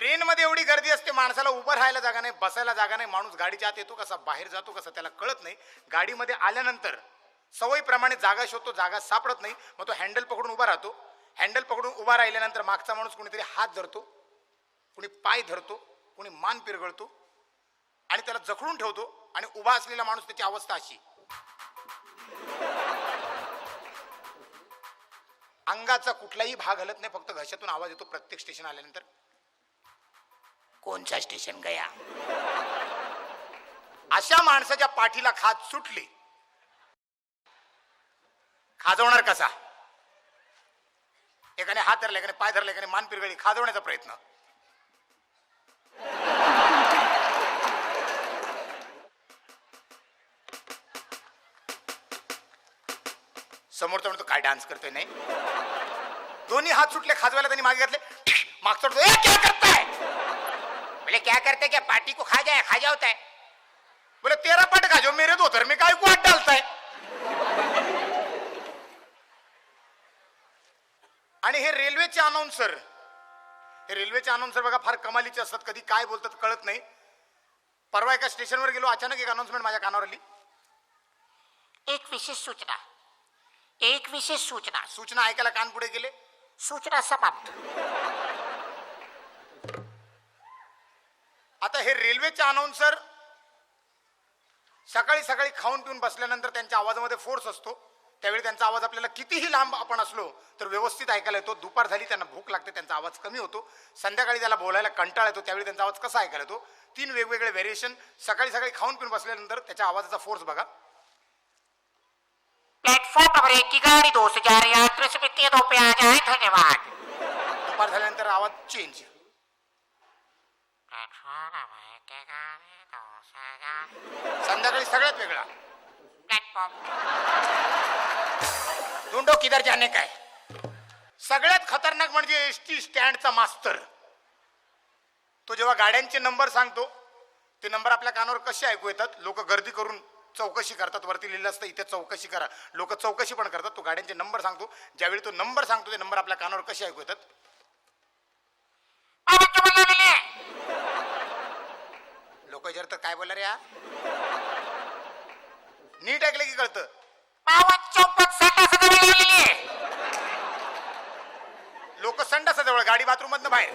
ट्रेनमध्ये एवढी गर्दी असते माणसाला उभं राहायला जागा नाही बसायला जागा नाही माणूस गाडीच्या आत येतो कसा बाहेर जातो कसा त्याला कळत नाही. गाडीमध्ये आल्यानंतर सवयीप्रमाणे जागा शोधतो जागा सापडत नाही मग तो हँडल पकडून उभा राहतो. हँडल पकडून उभा राहिल्यानंतर मागचा माणूस कोणीतरी हात धरतो कुणी पाय धरतो कुणी मान पिरगळतो आणि त्याला जखडून ठेवतो आणि उभा असलेला माणूस त्याची अवस्था अशी. अंगाचा कुठलाही भाग हलत नाही फक्त घशातून आवाज येतो प्रत्येक स्टेशन आल्यानंतर. कोणच्या स्टेशन गया? अशा माणसाच्या पाठीला खाज सुटली. खाजवणार कसा? एकाने हात धरला एकाने पाय धरला एकाने मान पिरगळी खाजवण्याचा प्रयत्न. समोरचा म्हणतो काय डान्स करतोय नाही? दोन्ही हात सुटले खाजवायला त्यांनी मागे घातले. मागचा म्हणतो, "ए, क्या करताय? बोले क्या करते क्या पार्टी को खा जाए? खा जाता है बोले तेरा पट खा जाओ मेरे दो में काय को हात डालताय आणि हे रेल्वेचे अनाऊन्सर हे रेल्वेचे अनाऊन्सर बघा फार कमालीचे असतात. कधी काय बोलतात कळत नाही. परवा एका स्टेशनवर गेलो अचानक एक अनाऊन्समेंट माझ्या कानावर आली. एक विशेष सूचना. एक विशेष सूचना. सूचना ऐकायला कान पुढे गेले. सूचना समाप्त. हे रेल्वेचे अनाऊन्सर सकाळी सकाळी खाऊन पिऊन बसल्यानंतर त्यांच्या आवाजामध्ये फोर्स असतो. त्यावेळी त्यांचा आवाज आपल्याला कितीही लांब आपण असलो तर व्यवस्थित ऐकायला येतो. दुपार झाली त्यांना भूक लागते त्यांचा आवाज कमी होतो. संध्याकाळी त्याला बोलायला कंटाळा येतो त्यावेळी त्यांचा आवाज कसा ऐकायला येतो? तीन वेगवेगळे व्हेरिएशन सकाळी सकाळी खाऊन पिऊन बसल्यानंतर त्याच्या आवाजाचा फोर्स बघा. प्लेटफॉर्म नंबर एक की गाड़ी दो से जा रही है यात्रियों से वित्तीय दो पे आ जाए धन्यवाद. दुपार झाल्यानंतर आवाज चेंज प्लेटफॉर्म नंबर एक की गाड़ी दो से जा रही संध्याकाळी सगळ्यात वेगळा. प्लॅटफॉर्म धुंडो किधर जाने काय सगळ्यात खतरनाक म्हणजे एस टी स्टँडचा मास्तर. तो जेव्हा गाड्यांचे नंबर सांगतो ते नंबर आपल्या कानावर कसे ऐकू येतात लोक गर्दी करून चौकशी करतात वरती लिहिलं असतं इथे चौकशी करा. लोक चौकशी पण करतात तो गाड्यांचे नंबर सांगतो. ज्यावेळी तो नंबर सांगतो ते नंबर आपल्या कानावर कसे ऐकू येतात? काय बोलणार या नीट ऐकलं की कळतं. बावन चौपन संडास जवळ लोक संडासा जवळ गाडी बाथरूम मधनं बाहेर.